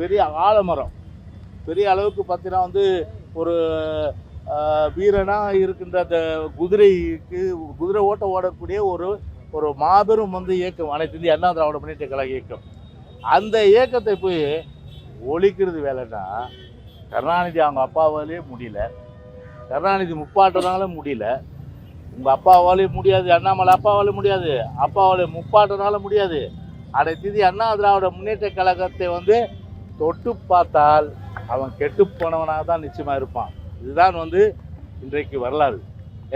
பெரிய ஆலமரம். பெரிய அளவுக்கு பார்த்தீங்கன்னா வந்து ஒரு வீரனாக இருக்கின்ற அந்த குதிரைக்கு குதிரை ஓட்ட ஓடக்கூடிய ஒரு ஒரு மாபெரும் வந்து இயக்கம் அனைத்து இந்திய அண்ணா திராவிட முன்னேற்ற கழக இயக்கம். அந்த இயக்கத்தை போய் ஒழிக்கிறது வேலைன்னா கருணாநிதி அவங்க அப்பாவாலே முடியல. கருணாநிதி முப்பாட்டுறதுனால முடியல. உங்கள் அப்பாவாலே முடியாது அண்ணாமலை அப்பாவாலே முடியாது அப்பாவாலே முப்பாட்டனால முடியாது. அனைத்து அண்ணா திராவிட முன்னேற்ற கழகத்தை வந்து தொட்டு பார்த்தால் அவன் கெட்டு போனவனாக தான் நிச்சயமாக இருப்பான். இதுதான் வந்து இன்றைக்கு வரலாறு.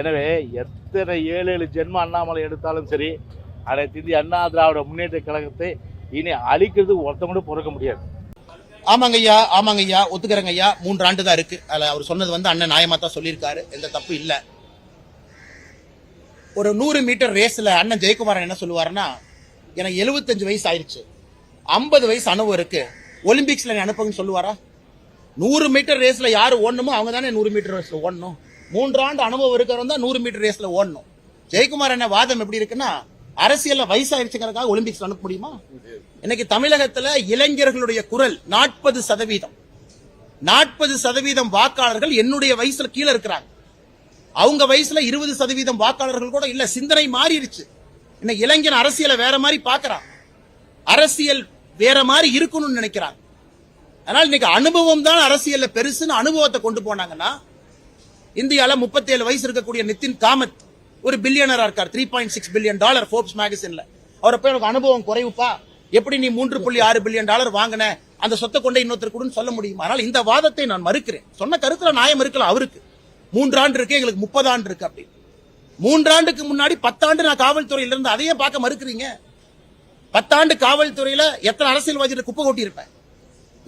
எனவே எத்தனை ஏழு ஏழு ஜென்ம அண்ணாமலை எடுத்தாலும் சரி அனைத்து இந்திய அண்ணா திராவிட முன்னேற்ற கழகத்தை இனி அழிக்கிறதுக்கு ஒருத்தவங்களும் கூட பொறுக்க முடியாது. ஆமாங்க ஐயா ஆமாங்க ஐயா ஒத்துக்கிறேங்க ஐயா. மூன்று ஆண்டு தான் இருக்கு. அதில் அவர் சொன்னது வந்து அண்ணன் நியாயமாக தான் சொல்லியிருக்காரு. எந்த தப்பு இல்லை. ஒரு நூறு மீட்டர் ரேஸில் அண்ணன் ஜெயக்குமாரன் என்ன சொல்லுவாருன்னா எனக்கு 75 வயசு ஆயிடுச்சு ஐம்பது வயசு அனுபவம் இருக்குது ஒலிம்பிக்ஸ்ல நீ அனுப்புங்கன்னு சொல்லுவாரா? நூறு மீட்டர் ரேஸ்ல யாரு ஓடணுமோ அவங்க தானே நூறு மீட்டர் ரேஸ்ல ஓடணும். மூன்றாண்டு அனுபவம் இருக்கிறவங்க தான் நூறு மீட்டர் ரேஸ்ல ஓடணும். ஜெயக்குமார் என்ன வாதம் எப்படி இருக்குன்னா அரசியல்ல வயசாயிருச்சுங்கிறதுக்காக ஒலிம்பிக்ஸ் அனுப்ப முடியுமா? இன்னைக்கு தமிழகத்துல இளைஞர்களுடைய குரல் நாற்பது சதவீதம். நாற்பது சதவீதம் வாக்காளர்கள் என்னுடைய வயசுல கீழே இருக்கிறாங்க. அவங்க வயசுல இருபது சதவீதம் வாக்காளர்கள் கூட இல்ல சிந்தனை மாறிடுச்சு. இன்னைக்கு இளைஞன் அரசியலை வேற மாதிரி பாக்குறான் அரசியல் வேற மாதிரி இருக்கணும்னு நினைக்கிறாங்க. அதனால இன்னைக்கு அனுபவம் தான் அரசியல்ல பெருசுன்னு அனுபவத்தை கொண்டு போனாங்கன்னா இந்தியால 37 வயசு இருக்கக்கூடிய நிதின் காமத் ஒரு பில்லியனரா இருக்கார். Three point six billion dollar Forbes மேகசின்ல அவரை போய் எனக்கு அனுபவம் குறைவுப்பா? எப்படி நீ மூன்று புள்ளி ஆறு பில்லியன் டாலர் வாங்கின? அந்த சொத்தை கொண்டு இன்னொருத்தர் சொல்ல முடியும்? அதனால இந்த வாதத்தை நான் மறுக்கிறேன். சொன்ன கருத்துல நியாயம் இருக்கலாம் அவருக்கு. மூன்றாண்டு இருக்கு எங்களுக்கு முப்பது ஆண்டு இருக்கு அப்படி மூன்றாண்டுக்கு முன்னாடி பத்தாண்டு நான் காவல்துறையில இருந்து அதையே பார்க்க மறுக்கிறீங்க. பத்தாண்டு காவல்துறையில எத்தனை அரசியல்வாதிகளை குப்பை கொட்டி இருப்பேன்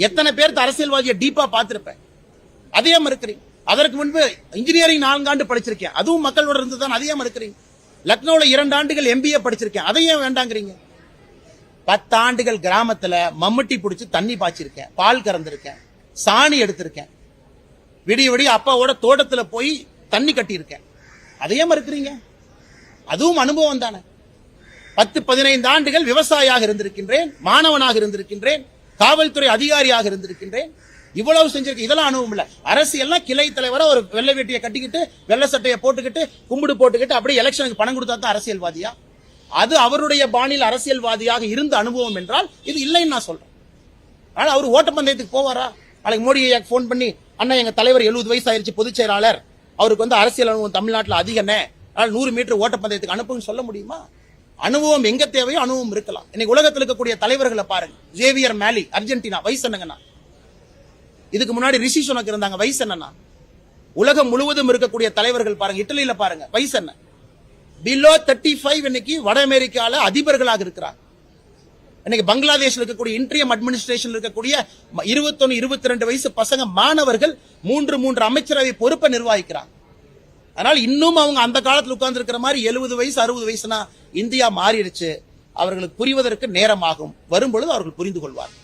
எத்தனை பேர்த்து அரசியல்வாதியை டீப்பா பார்த்திருப்பேன்? அதையே மறுக்கிறீங்க அதற்கு முன்பு இன்ஜினியரிங் நான்காண்டு படிச்சிருக்கேன். அதுவும் மக்களோட இருந்து தான் அதையே மறுக்கிறீங்க லக்னோவில் இரண்டு ஆண்டுகள் எம்பிஏ படிச்சிருக்கேன். அதையே வேண்டாங்கிறீங்க? பத்தாண்டுகள் கிராமத்தில் மம்முட்டி பிடிச்சி தண்ணி பாய்ச்சிருக்கேன். பால் கறந்துருக்கேன். சாணி எடுத்திருக்கேன். விடிய விடிய அப்பாவோட தோட்டத்தில் போய் தண்ணி கட்டியிருக்கேன். அதையே மறுக்கிறீங்க? அதுவும் அனுபவம் தானே. பத்து பதினைந்து ஆண்டுகள் விவசாயியாக இருந்திருக்கின்றேன் மாணவனாக இருந்திருக்கின்றேன் காவல்துறை அதிகாரியாக இருந்திருக்கின்றேன். இவ்வளவு செஞ்சிருக்க இதெல்லாம் அனுபவம் இல்லை. அரசியல்னா கிளை தலைவரை ஒரு வெள்ளை வேட்டியை கட்டிக்கிட்டு வெள்ளை சட்டையை போட்டுக்கிட்டு கும்பிடு போட்டுக்கிட்டு அப்படியே எலெக்ஷனுக்கு பணம் கொடுத்தா தான் அரசியல்வாதியா? அது அவருடைய பாணியில் அரசியல்வாதியாக இருந்த அனுபவம் என்றால் இது இல்லைன்னு நான் சொல்றேன். ஆனால் அவர் ஓட்டப்பந்தயத்துக்கு போவாரா? நாளைக்கு மோடி ஐயா ஃபோன் பண்ணி அண்ணா எங்க தலைவர் எழுபது வயசு ஆயிருச்சு பொதுச் செயலாளர். அவருக்கு வந்து அரசியல் அனுபவம் தமிழ்நாட்டில் அதிகண்ணே அதனால நூறு மீட்டர் ஓட்டப்பந்தயத்துக்கு அனுப்புன்னு சொல்ல முடியுமா? அனுபவம் எங்க தேவையோ அனுபவம் இருக்கலாம். இன்னைக்கு உலகத்தில் இருக்கக்கூடிய தலைவர்களை பாருங்க. ஜேவியர் மேலி அர்ஜென்டினா வயசு என்னங்கண்ணா இதுக்கு முன்னாடி ரிஷி சுனக் இருந்தாங்க வயசு என்னன்னா? உலகம் முழுவதும் இருக்கக்கூடிய தலைவர்கள் பாருங்க இட்டலியில பாருங்க வயசு என்ன? பிலோ தேர்ட்டி ஃபைவ் இன்னைக்கு வட அமெரிக்கால அதிபர்களாக இருக்கிறார். இன்னைக்கு பங்களாதேஷ்ல இருக்கக்கூடிய இன்ட்ரியம் அட்மினிஸ்ட்ரேஷன் இருக்கக்கூடிய இருபத்தொன்னு இருபத்தி ரெண்டு வயசு பசங்க மாணவர்கள் மூன்று மூன்று அமைச்சரவை பொறுப்பை நிர்வகிக்கிறாங்க. அதனால இன்னும் அவங்க அந்த காலத்துல உட்கார்ந்து இருக்கிற மாதிரி எழுபது வயசு அறுபது வயசுனா இந்தியா மாறிடுச்சு. அவர்களுக்கு புரிவதற்கு நேரமாகும். வரும்பொழுது அவர்கள் புரிந்து கொள்வார்